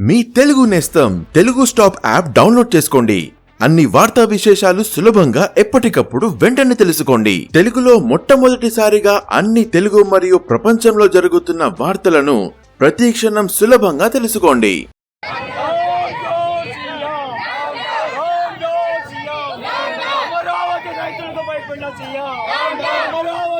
మీ తెలుగు నేస్తం Telugu stop app download చేసుకోండి. అన్ని వార్తా విశేషాలు సులభంగా ఎప్పటికప్పుడు వెంటనే తెలుసుకోండి. తెలుగులో మొట్టమొదటిసారిగా అన్ని తెలుగు మరియు ప్రపంచంలో జరుగుతున్న వార్తలను ప్రతీక్షణం సులభంగా తెలుసుకోండి. అమరావతి